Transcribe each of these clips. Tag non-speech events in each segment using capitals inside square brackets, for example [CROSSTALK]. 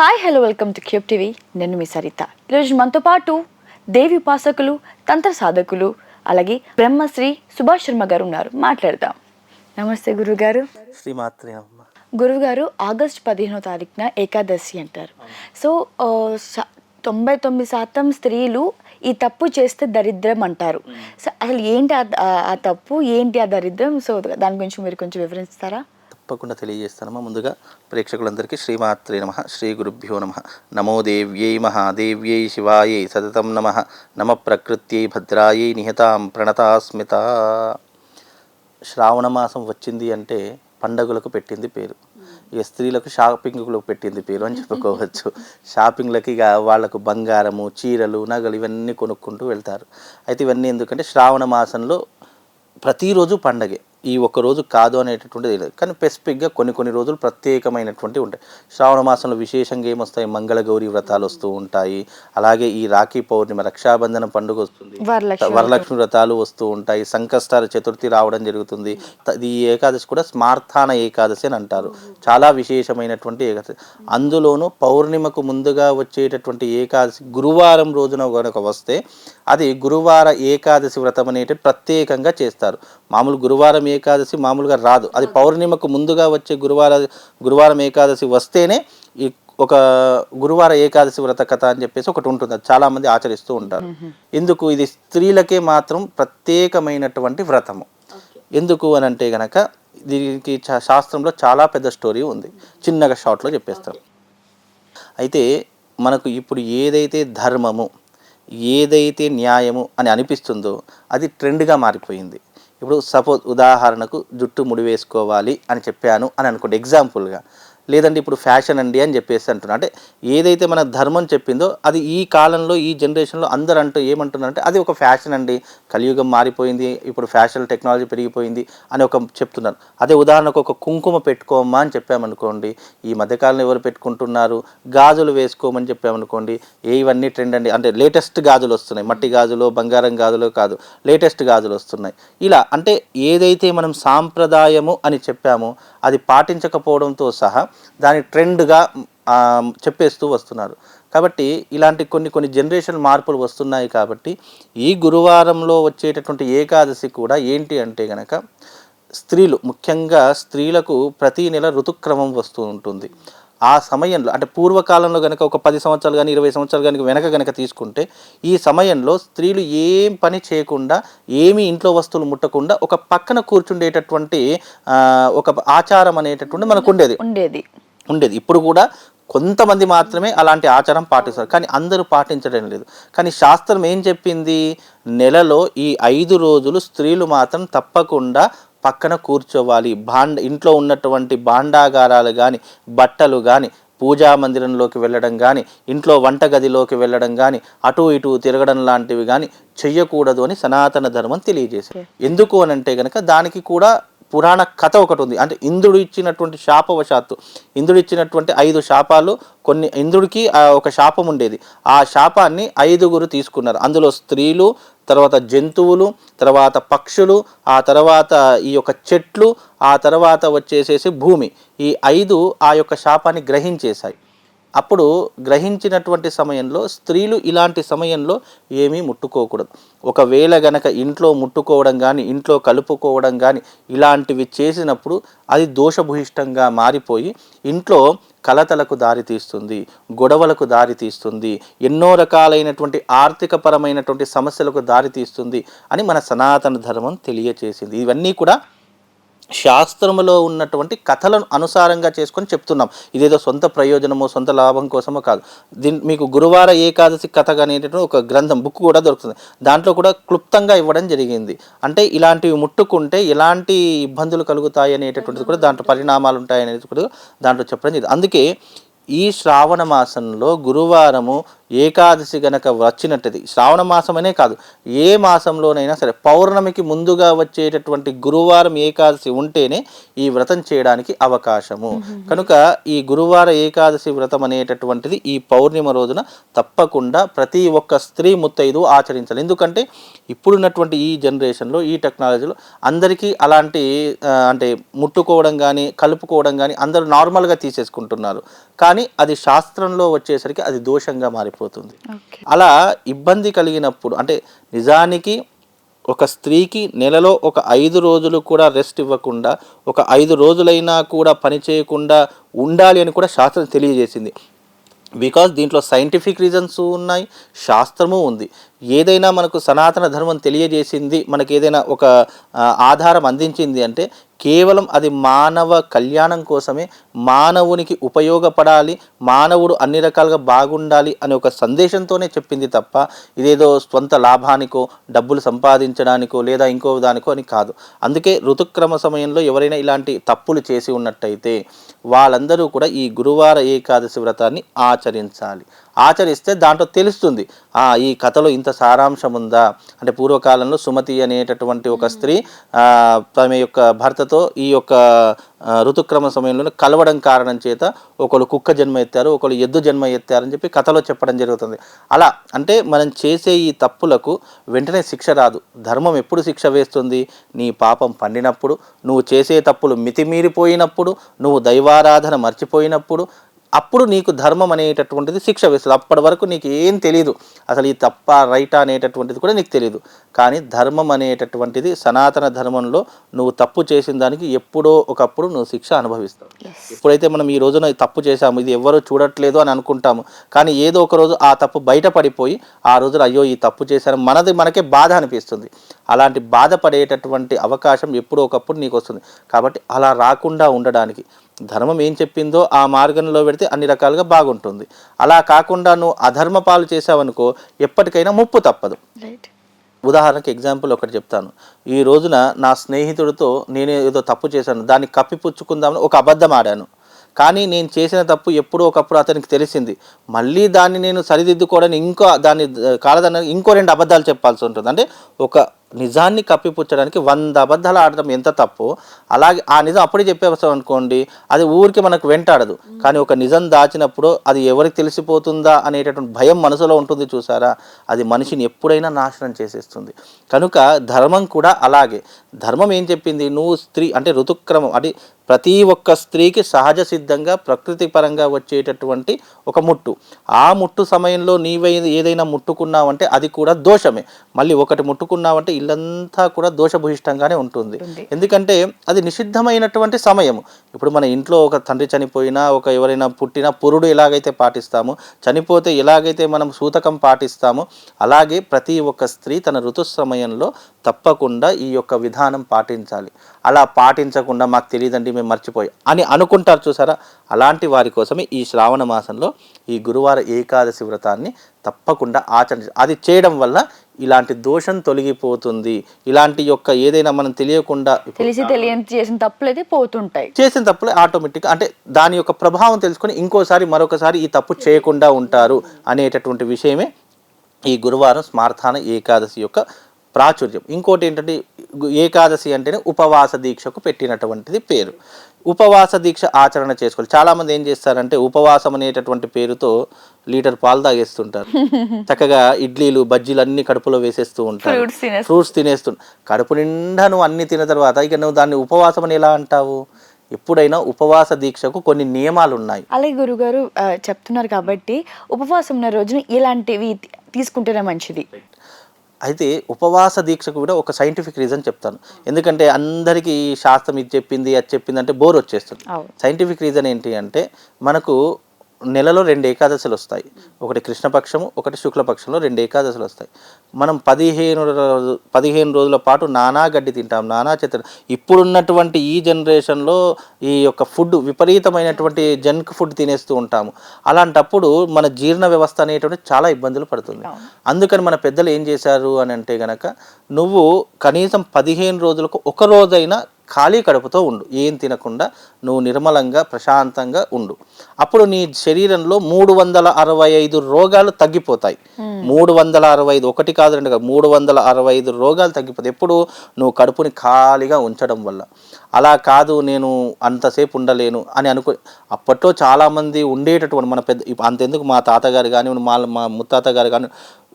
Hi hello welcome to cube TV నేను మీ సరిత. ఈరోజు మనతో పాటు దేవి ఉపాసకులు తంత్ర సాధకులు అలాగే బ్రహ్మశ్రీ సుభాష్ శర్మ గారు ఉన్నారు. మాట్లాడదాం. నమస్తే గురుగారు. శ్రీమాత్రే గురువుగారు ఆగస్ట్ పదిహేనో తారీఖున ఏకాదశి అంటారు. సో తొంభై తొమ్మిది శాతం స్త్రీలు ఈ తప్పు చేస్తే దరిద్రం అంటారు. సో అసలు ఏంటి ఆ తప్పు? ఏంటి ఆ దరిద్రం? సో దాని గురించి మీరు కొంచెం వివరిస్తారా? తప్పకుండా తెలియజేస్తానమ్మా. ముందుగా ప్రేక్షకులందరికీ శ్రీమాత్రే నమ. శ్రీ గురుభ్యో నమ. నమో దేవ్యై మహాదేవ్యై శివాయై సతతం నమ. నమ ప్రకృత్యై భద్రాయై నిహతాం ప్రణతాస్మిత. శ్రావణ మాసం వచ్చింది అంటే పండగలకు పెట్టింది పేరు. ఇక స్త్రీలకు షాపింగ్లకు పెట్టింది పేరు అని చెప్పుకోవచ్చు. షాపింగ్లకి ఇక వాళ్ళకు బంగారము చీరలు నగలు ఇవన్నీ కొనుక్కుంటూ వెళ్తారు. అయితే ఇవన్నీ ఎందుకంటే శ్రావణ మాసంలో ప్రతిరోజు పండగే. ఈ ఒక్క రోజు కాదు అనేటటువంటిది లేదు. కానీ స్పెసిఫిక్గా కొన్ని కొన్ని రోజులు ప్రత్యేకమైనటువంటివి ఉంటాయి. శ్రావణ మాసంలో విశేషంగా ఏమొస్తాయి? మంగళగౌరి వ్రతాలు వస్తూ ఉంటాయి. అలాగే ఈ రాఖీ పౌర్ణిమ రక్షాబంధన పండుగ వస్తుంది. వరలక్ష్మి వ్రతాలు వస్తూ ఉంటాయి. సంకష్టార చతుర్థి రావడం జరుగుతుంది. ఈ ఏకాదశి కూడా స్మార్థాన ఏకాదశి అని అంటారు. చాలా విశేషమైనటువంటి ఏకాదశి. అందులోనూ పౌర్ణిమకు ముందుగా వచ్చేటటువంటి ఏకాదశి గురువారం రోజున కనుక వస్తే అది గురువార ఏకాదశి వ్రతం అనేటి ప్రత్యేకంగా చేస్తారు. మామూలు గురువారం ఏకాదశి మామూలుగా రాదు. అది పౌర్ణిమకు ముందుగా వచ్చే గురువార గురువారం ఏకాదశి వస్తేనే ఈ ఒక గురువార ఏకాదశి వ్రత కథ అని చెప్పేసి ఒకటి ఉంటుంది. అది చాలా మంది ఆచరిస్తూ ఉంటారు. ఎందుకు? ఇది స్త్రీలకే మాత్రం ప్రత్యేకమైనటువంటి వ్రతము. ఎందుకు అని అంటే గనక దీనికి శాస్త్రంలో చాలా పెద్ద స్టోరీ ఉంది. చిన్నగా షార్ట్లో చెప్పేస్తాం. అయితే మనకు ఇప్పుడు ఏదైతే ధర్మము ఏదైతే న్యాయము అని అనిపిస్తుందో అది ట్రెండ్గా మారిపోయింది. ఇప్పుడు సపోజ్ ఉదాహరణకు జుట్టు ముడి వేసుకోవాలి అని చెప్పాను అని అనుకోండి. ఎగ్జాంపుల్గా లేదంటే ఇప్పుడు ఫ్యాషన్ అండి అని చెప్పేసి అంటున్నా. అంటే ఏదైతే మన ధర్మం చెప్పిందో అది ఈ కాలంలో ఈ జనరేషన్లో అందరూ అంటూ ఏమంటున్నారంటే అది ఒక ఫ్యాషన్ అండి. కలియుగం మారిపోయింది ఇప్పుడు ఫ్యాషన్ టెక్నాలజీ పెరిగిపోయింది అని ఒక చెప్తున్నారు. అదే ఉదాహరణకు ఒక కుంకుమ పెట్టుకోమా అని చెప్పామనుకోండి ఈ మధ్యకాలంలో ఎవరు పెట్టుకుంటున్నారు? గాజులు వేసుకోమని చెప్పామనుకోండి ఏ ఇవన్నీ ట్రెండ్ అండి? అంటే లేటెస్ట్ గాజులు వస్తున్నాయి. మట్టి గాజులు బంగారం గాజులు కాదు లేటెస్ట్ గాజులు వస్తున్నాయి. ఇలా అంటే ఏదైతే మనం సాంప్రదాయము అని చెప్పామో అది పాటించకపోవడంతో సహా దాని ట్రెండ్గా చెప్పేస్తూ వస్తున్నారు. కాబట్టి ఇలాంటి కొన్ని కొన్ని జనరేషన్ మార్పులు వస్తున్నాయి కాబట్టి ఈ గురువారంలో వచ్చేటటువంటి ఏకాదశి కూడా ఏంటి అంటే గనక స్త్రీలు ముఖ్యంగా స్త్రీలకు ప్రతి నెల ఋతుక్రమం వస్తూ ఉంటుంది. ఆ సమయంలో అంటే పూర్వకాలంలో కనుక ఒక పది సంవత్సరాలు కానీ ఇరవై సంవత్సరాలు కానీ వెనక కనుక తీసుకుంటే ఈ సమయంలో స్త్రీలు ఏం పని చేయకుండా ఏమీ ఇంట్లో వస్తువులు ముట్టకుండా ఒక పక్కన కూర్చుండేటటువంటి ఒక ఆచారం అనేటటువంటి మనకు ఉండేది ఉండేది. ఉండేది. ఇప్పుడు కూడా కొంతమంది మాత్రమే అలాంటి ఆచారం పాటిస్తారు. కానీ అందరూ పాటించడం లేదు. కానీ శాస్త్రం ఏం చెప్పింది? నెలలో ఈ ఐదు రోజులు స్త్రీలు మాత్రం తప్పకుండా పక్కన కూర్చోవాలి. భాండ ఇంట్లో ఉన్నటువంటి భాండాగారాలు కానీ బట్టలు కానీ పూజా మందిరంలోకి వెళ్ళడం కానీ ఇంట్లో వంటగదిలోకి వెళ్ళడం కానీ అటు ఇటు తిరగడం లాంటివి కానీ చెయ్యకూడదు అని సనాతన ధర్మం తెలియజేసింది. ఎందుకు అని అంటే కనుక దానికి కూడా పురాణ కథ ఒకటి ఉంది. అంటే ఇంద్రుడు ఇచ్చినటువంటి శాపవశాత్తు ఇంద్రుడు ఇచ్చినటువంటి ఐదు శాపాలు కొన్ని ఇంద్రుడికి ఒక శాపం ఉండేది. ఆ శాపాన్ని ఐదుగురు తీసుకున్నారు. అందులో స్త్రీలు తర్వాత జంతువులు తర్వాత పక్షులు ఆ తర్వాత ఈ యొక్క చెట్లు ఆ తర్వాత వచ్చేసేసి భూమి. ఈ ఐదు ఆ యొక్క శాపాన్ని గ్రహించేశాయి. అప్పుడు గ్రహించినటువంటి సమయంలో స్త్రీలు ఇలాంటి సమయంలో ఏమీ ముట్టుకోకూడదు. ఒకవేళ గనక ఇంట్లో ముట్టుకోవడం కానీ ఇంట్లో కలుపుకోవడం కానీ ఇలాంటివి చేసినప్పుడు అది దోషభూయిష్టంగా మారిపోయి ఇంట్లో కలతలకు దారితీస్తుంది గొడవలకు దారితీస్తుంది ఎన్నో రకాలైనటువంటి ఆర్థికపరమైనటువంటి సమస్యలకు దారితీస్తుంది అని మన సనాతన ధర్మం తెలియచేసింది. ఇవన్నీ కూడా శాస్త్రములో ఉన్నటువంటి కథలను అనుసారంగా చేసుకొని చెప్తున్నాం. ఇదేదో సొంత ప్రయోజనమో సొంత లాభం కోసమో కాదు. దీని మీకు గురువార ఏకాదశి కథ అనేటటువంటి ఒక గ్రంథం బుక్ కూడా దొరుకుతుంది. దాంట్లో కూడా క్లుప్తంగా ఇవ్వడం జరిగింది. అంటే ఇలాంటివి ముట్టుకుంటే ఎలాంటి ఇబ్బందులు కలుగుతాయి అనేటటువంటిది కూడా దాంట్లో పరిణామాలు ఉంటాయి అనేది కూడా దాంట్లో చెప్పడం జరిగింది. అందుకే ఈ శ్రావణ మాసంలో గురువారము ఏకాదశి గనక వచ్చినట్టుది శ్రావణ మాసమనే కాదు ఏ మాసంలోనైనా సరే పౌర్ణమికి ముందుగా వచ్చేటటువంటి గురువారం ఏకాదశి ఉంటేనే ఈ వ్రతం చేయడానికి అవకాశము. కనుక ఈ గురువార ఏకాదశి వ్రతం అనేటటువంటిది ఈ పౌర్ణిమ రోజున తప్పకుండా ప్రతి ఒక్క స్త్రీ ముత్తైదు ఆచరించాలి. ఎందుకంటే ఇప్పుడున్నటువంటి ఈ జనరేషన్లో ఈ టెక్నాలజీలో అందరికీ అలాంటి అంటే ముట్టుకోవడం కానీ కలుపుకోవడం కానీ అందరూ నార్మల్గా తీసేసుకుంటున్నారు. కానీ అది శాస్త్రంలో వచ్చేసరికి అది దోషంగా మారిపోతుంది. అలా ఇబ్బంది కలిగినప్పుడు అంటే నిజానికి ఒక స్త్రీకి నెలలో ఒక ఐదు రోజులు కూడా రెస్ట్ ఇవ్వకుండా ఒక ఐదు రోజులైనా కూడా పని చేయకుండా ఉండాలి అని కూడా శాస్త్రం తెలియజేసింది. బికాస్ దీంట్లో సైంటిఫిక్ రీజన్స్ ఉన్నాయి శాస్త్రము ఉంది. ఏదైనా మనకు సనాతన ధర్మం తెలియజేసింది మనకి ఏదైనా ఒక ఆధారం అందించింది అంటే కేవలం అది మానవ కళ్యాణం కోసమే మానవునికి ఉపయోగపడాలి మానవుడు అన్ని రకాలుగా బాగుండాలి అనే ఒక సందేశంతోనే చెప్పింది తప్ప ఇదేదో స్వంత లాభానికో డబ్బులు సంపాదించడానికో లేదా ఇంకో దానికో అని కాదు. అందుకే ఋతుక్రమ సమయంలో ఎవరైనా ఇలాంటి తప్పులు చేసి ఉన్నట్టయితే వాళ్ళందరూ కూడా ఈ గురువార ఏకాదశి వ్రతాన్ని ఆచరించాలి. ఆచరిస్తే దాంట్లో తెలుస్తుంది ఆ ఈ కథలో ఇంత సారాంశం ఉందా? అంటే పూర్వకాలంలో సుమతి అనేటటువంటి ఒక స్త్రీ తమ యొక్క భర్తతో ఈ యొక్క ఋతుక్రమ సమయంలో కలవడం కారణం చేత ఒకళ్ళు కుక్క జన్మ ఎత్తారు ఒకళ్ళు ఎద్దు జన్మ ఎత్తారని చెప్పి కథలో చెప్పడం జరుగుతుంది. అలా అంటే మనం చేసే ఈ తప్పులకు వెంటనే శిక్ష రాదు. ధర్మం ఎప్పుడు శిక్ష వేస్తుంది? నీ పాపం పండినప్పుడు నువ్వు చేసే తప్పులు మితిమీరిపోయినప్పుడు నువ్వు దైవారాధన మర్చిపోయినప్పుడు అప్పుడు నీకు ధర్మం అనేటటువంటిది శిక్ష వేస్తుంది. అప్పటి వరకు నీకు ఏం తెలియదు అసలు ఈ తప్ప రైటా అనేటటువంటిది కూడా నీకు తెలియదు కానీ ధర్మం అనేటటువంటిది సనాతన ధర్మంలో నువ్వు తప్పు చేసిన దానికి ఎప్పుడో ఒకప్పుడు నువ్వు శిక్ష అనుభవిస్తావు. ఎప్పుడైతే మనం ఈ రోజున తప్పు చేశాము ఇది ఎవరు చూడట్లేదు అని అనుకుంటాము కానీ ఏదో ఒక రోజు ఆ తప్పు బయటపడిపోయి ఆ రోజున అయ్యో ఈ తప్పు చేశాను మనది మనకే బాధ అనిపిస్తుంది. అలాంటి బాధపడేటటువంటి అవకాశం ఎప్పుడో ఒకప్పుడు నీకు వస్తుంది. కాబట్టి అలా రాకుండా ఉండడానికి ధర్మం ఏం చెప్పిందో ఆ మార్గంలో పెడితే అన్ని రకాలుగా బాగుంటుంది. అలా కాకుండా నువ్వు అధర్మ పాలు చేసావనుకో ఎప్పటికైనా ముప్పు తప్పదు. ఉదాహరణకి ఎగ్జాంపుల్ ఒకటి చెప్తాను. ఈ రోజున నా స్నేహితుడితో నేను ఏదో తప్పు చేశాను. దాన్ని కప్పిపుచ్చుకుందామని ఒక అబద్ధం ఆడాను. కానీ నేను చేసిన తప్పు ఎప్పుడో ఒకప్పుడు అతనికి తెలిసింది. మళ్ళీ దాన్ని నేను సరిదిద్దుకోవడానికి ఇంకో దాన్ని కాలదన్న ఇంకో రెండు అబద్ధాలు చెప్పాల్సి ఉంటుంది. అంటే ఒక నిజాన్ని కప్పిపుచ్చడానికి వంద అబద్ధాలు ఆడటం ఎంత తప్పు? అలాగే ఆ నిజం అప్పుడే చెప్పేస్తాం అనుకోండి అది ఊరికి మనకు వెంటాడదు. కానీ ఒక నిజం దాచినప్పుడు అది ఎవరికి తెలిసిపోతుందా అనేటటువంటి భయం మనసులో ఉంటుంది చూసారా? అది మనిషిని ఎప్పుడైనా నాశనం చేసేస్తుంది. కనుక ధర్మం కూడా అలాగే. ధర్మం ఏం చెప్పింది? నువ్వు స్త్రీ అంటే ఋతుక్రమం అంటే ప్రతి ఒక్క స్త్రీకి సహజ సిద్ధంగా ప్రకృతి పరంగా వచ్చేటటువంటి ఒక ముట్టు. ఆ ముట్టు సమయంలో నీవై ఏదైనా ముట్టుకున్నావంటే అది కూడా దోషమే. మళ్ళీ ఒకటి ముట్టుకున్నావంటే ఇల్లంతా కూడా దోషభూయిష్టంగానే ఉంటుంది. ఎందుకంటే అది నిషిద్ధమైనటువంటి సమయము. ఇప్పుడు మన ఇంట్లో ఒక తండ్రి చనిపోయినా ఒక ఎవరైనా పుట్టినా పురుడు ఎలాగైతే పాటిస్తామో చనిపోతే ఎలాగైతే మనం సూతకం పాటిస్తామో అలాగే ప్రతి ఒక్క స్త్రీ తన ఋతు సమయంలో తప్పకుండా ఈ యొక్క విధానం పాటించాలి. అలా పాటించకుండా మాకు తెలియదండి మేము మర్చిపోయి అని అనుకుంటారు చూసారా? అలాంటి వారి కోసమే ఈ శ్రావణ మాసంలో ఈ గురువార ఏకాదశి వ్రతాన్ని తప్పకుండా ఆచరించాలి అది చేయడం వల్ల ఇలాంటి దోషం తొలగిపోతుంది. ఇలాంటి యొక్క ఏదైనా మనం తెలియకుండా తెలిసి తెలియని చేసిన తప్పులు అయితే పోతుంటాయి. చేసిన తప్పులు ఆటోమేటిక్ అంటే దాని యొక్క ప్రభావం తెలుసుకొని ఇంకోసారి మరొకసారి ఈ తప్పు చేయకుండా ఉంటారు అనేటటువంటి విషయమే ఈ గురువారం స్మార్థాన ఏకాదశి యొక్క ప్రాచుర్యం. ఇంకోటి ఏంటంటే ఏకాదశి అంటేనే ఉపవాస దీక్షకు పెట్టినటువంటిది పేరు. ఉపవాస దీక్ష ఆచరణ చేసుకోవాలి. చాలామంది ఏం చేస్తారంటే ఉపవాసం అనేటటువంటి పేరుతో లీటర్ పాలు తాగేస్తుంటారు. [LAUGHS] చక్కగా ఇడ్లీలు బజ్జీలు అన్ని కడుపులో వేసేస్తూ ఉంటారు. ఫ్రూట్స్ తినేస్తారు ఫ్రూట్స్ తినేస్తు. కడుపు నిండా నువ్వు అన్ని తిన్న తర్వాత ఇక నువ్వు దాన్ని ఉపవాసం అని ఎలా అంటావు? ఎప్పుడైనా ఉపవాస దీక్షకు కొన్ని నియమాలు ఉన్నాయి. అలాగే గురుగారు చెప్తున్నారు కాబట్టి ఉపవాసం ఉన్న రోజున ఇలాంటివి తీసుకుంటేనే మంచిది. అయితే ఉపవాస దీక్షకు కూడా ఒక సైంటిఫిక్ రీజన్ చెప్తాను. ఎందుకంటే అందరికీ ఈ శాస్త్రం ఇది చెప్పింది అది చెప్పింది అంటే బోర్ వచ్చేస్తుంది. సైంటిఫిక్ రీజన్ ఏంటి అంటే మనకు నెలలో రెండు ఏకాదశులు వస్తాయి. ఒకటి కృష్ణపక్షము ఒకటి శుక్లపక్షంలో రెండు ఏకాదశులు వస్తాయి. మనం పదిహేను రోజు పదిహేను రోజుల పాటు నానా గడ్డి తింటాం నానా చెత్త ఇప్పుడున్నటువంటి ఈ జనరేషన్లో ఈ యొక్క ఫుడ్ విపరీతమైనటువంటి జంక్ ఫుడ్ తినేస్తూ ఉంటాము. అలాంటప్పుడు మన జీర్ణ వ్యవస్థ అనేటువంటి చాలా ఇబ్బందులు పడుతుంది. అందుకని మన పెద్దలు ఏం చేశారు అని అంటే గనక నువ్వు కనీసం పదిహేను రోజులకు ఒక రోజైనా ఖాళీ కడుపుతో ఉండు. ఏం తినకుండా నువ్వు నిర్మలంగా ప్రశాంతంగా ఉండు. అప్పుడు నీ శరీరంలో మూడు వందల అరవై ఐదు రోగాలు తగ్గిపోతాయి. మూడు వందల అరవై ఐదు ఒకటి కాదు రెండు కాదు మూడు వందల అరవై ఐదు రోగాలు తగ్గిపోతాయి. ఎప్పుడు నువ్వు కడుపుని ఖాళీగా ఉంచడం వల్ల. అలా కాదు నేను అంతసేపు ఉండలేను అని అనుకో అప్పట్లో చాలామంది ఉండేటటువంటి మన పెద్ద అంతెందుకు మా తాతగారు కానివ్వండి మా మా ముత్తాత గారు కానీ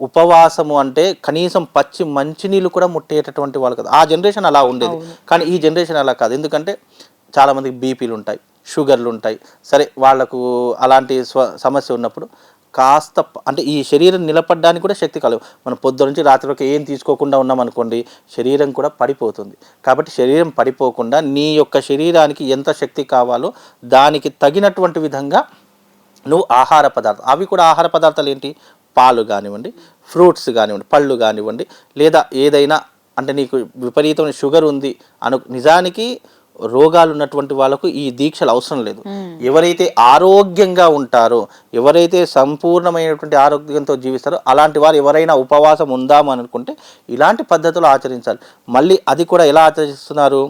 ఉపవాసము అంటే కనీసం పచ్చి మంచినీళ్ళు కూడా ముట్టేటటువంటి వాళ్ళు కదా. ఆ జనరేషన్ అలా ఉండేది. కానీ ఈ జనరేషన్ అలా కాదు. ఎందుకంటే చాలామందికి బీపీలు ఉంటాయి షుగర్లు ఉంటాయి. సరే వాళ్ళకు అలాంటి స్వ సమస్య ఉన్నప్పుడు కాస్త అంటే ఈ శరీరం నిలబడడానికి కూడా శక్తి కలవు. మనం పొద్దు నుంచి రాత్రి వరకు ఏం తీసుకోకుండా ఉన్నాం అనుకోండి శరీరం కూడా పడిపోతుంది. కాబట్టి శరీరం పడిపోకుండా నీ యొక్క శరీరానికి ఎంత శక్తి కావాలో దానికి తగినటువంటి విధంగా నువ్వు ఆహార పదార్థాలు అవి కూడా ఆహార పదార్థాలు ఏంటి? పాలు కానివ్వండి ఫ్రూట్స్ కానివ్వండి పళ్ళు కానివ్వండి లేదా ఏదైనా అంటే నీకు విపరీతమైన షుగర్ ఉంది అను నిజానికి రోగాలు ఉన్నటువంటి వాళ్ళకు ఈ దీక్షలు అవసరం లేదు. ఎవరైతే ఆరోగ్యంగా ఉంటారో ఎవరైతే సంపూర్ణమైనటువంటి ఆరోగ్యంతో జీవిస్తారో అలాంటి వారు ఎవరైనా ఉపవాసం ఉందామని అనుకుంటే ఇలాంటి పద్ధతులు ఆచరించాలి. మళ్ళీ అది కూడా ఎలా ఆచరిస్తున్నారు?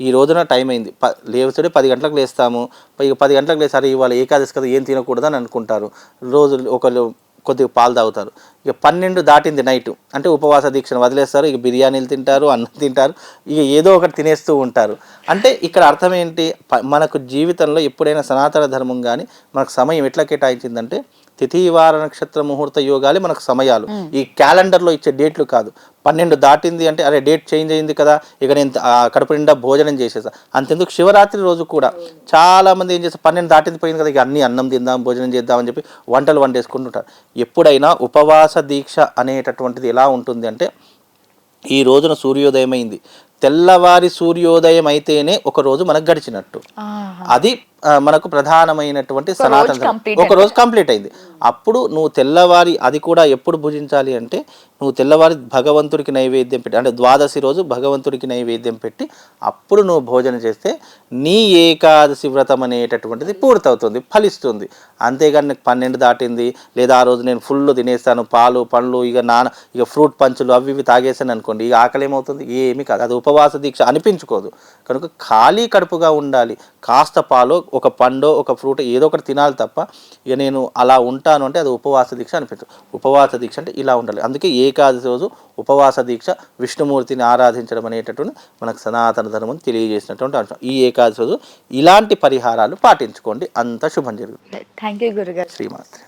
ఈ రోజున టైం అయింది. ప లేవసుడే పది గంటలకు లేస్తాము. ఇక పది గంటలకు లేసారు ఇవాళ ఏకాదశి కదా ఏం తినకూడదు అని అనుకుంటారు. రోజు ఒకళ్ళు కొద్దిగా పాలు తాగుతారు. ఇక పన్నెండు దాటింది నైట్. అంటే ఉపవాస దీక్షను వదిలేస్తారు. ఇక బిర్యానీలు తింటారు అన్నం తింటారు. ఇక ఏదో ఒకటి తినేస్తూ ఉంటారు. అంటే ఇక్కడ అర్థం ఏంటి ప- మనకు జీవితంలో ఎప్పుడైనా సనాతన ధర్మం కానీ మనకు సమయం ఎట్లా కేటాయించిందంటే తిథి వార నక్షత్ర ముహూర్త యోగాలే మనకు సమయాలు. ఈ క్యాలెండర్లో ఇచ్చే డేట్లు కాదు. పన్నెండు దాటింది అంటే అరే డేట్ చేంజ్ అయింది కదా ఇక నేను కడుపు నిండా భోజనం చేసేసా. అంతెందుకు శివరాత్రి రోజు కూడా చాలా మంది ఏం చేస్తారు పన్నెండు దాటింది పోయింది కదా ఇక అన్ని అన్నం తిందాం భోజనం చేద్దాం అని చెప్పి వంటలు వండేసుకుంటుంటారు. ఎప్పుడైనా ఉపవాస దీక్ష అనేటటువంటిది ఎలా ఉంటుంది అంటే ఈ రోజున సూర్యోదయం అయింది తెల్లవారి సూర్యోదయం అయితేనే ఒక రోజు మనకు గడిచినట్టు. అది మనకు ప్రధానమైనటువంటి సనాతన ఒక రోజు కంప్లీట్ అయింది. అప్పుడు నువ్వు తెల్లవారి అది కూడా ఎప్పుడు భుజించాలి అంటే నువ్వు తెల్లవారి భగవంతుడికి నైవేద్యం పెట్టి అంటే ద్వాదశి రోజు భగవంతుడికి నైవేద్యం పెట్టి అప్పుడు నువ్వు భోజనం చేస్తే నీ ఏకాదశి వ్రతం అనేటటువంటిది పూర్తవుతుంది ఫలిస్తుంది. అంతేగాని నీకు పన్నెండు దాటింది లేదా ఆ రోజు నేను ఫుల్ తినేస్తాను పాలు పండ్లు ఇక నాన ఇక ఫ్రూట్ పంచులు అవి ఇవి తాగేసాను అనుకోండి ఇక ఆకలి ఏమవుతుంది ఏమీ కాదు. అది ఉపవాస దీక్ష అనిపించుకోదు. కనుక ఖాళీ కడుపుగా ఉండాలి. కాస్త పాలు ఒక పండో ఒక ఫ్రూట్ ఏదో ఒకటి తినాలి తప్ప ఇక నేను అలా ఉంటాను అంటే అది ఉపవాస దీక్ష అనిపించదు. ఉపవాస దీక్ష అంటే ఇలా ఉండాలి. అందుకే ఏకాదశి రోజు ఉపవాస దీక్ష విష్ణుమూర్తిని ఆరాధించడం అనేటటువంటి మనకు సనాతన ధర్మం తెలియజేసినటువంటి అంశం. ఈ ఏకాదశి రోజు ఇలాంటి పరిహారాలు పాటించుకోండి. అంత శుభం జరుగుతుంది. థ్యాంక్ యూ గురుగారు. శ్రీమాత్రి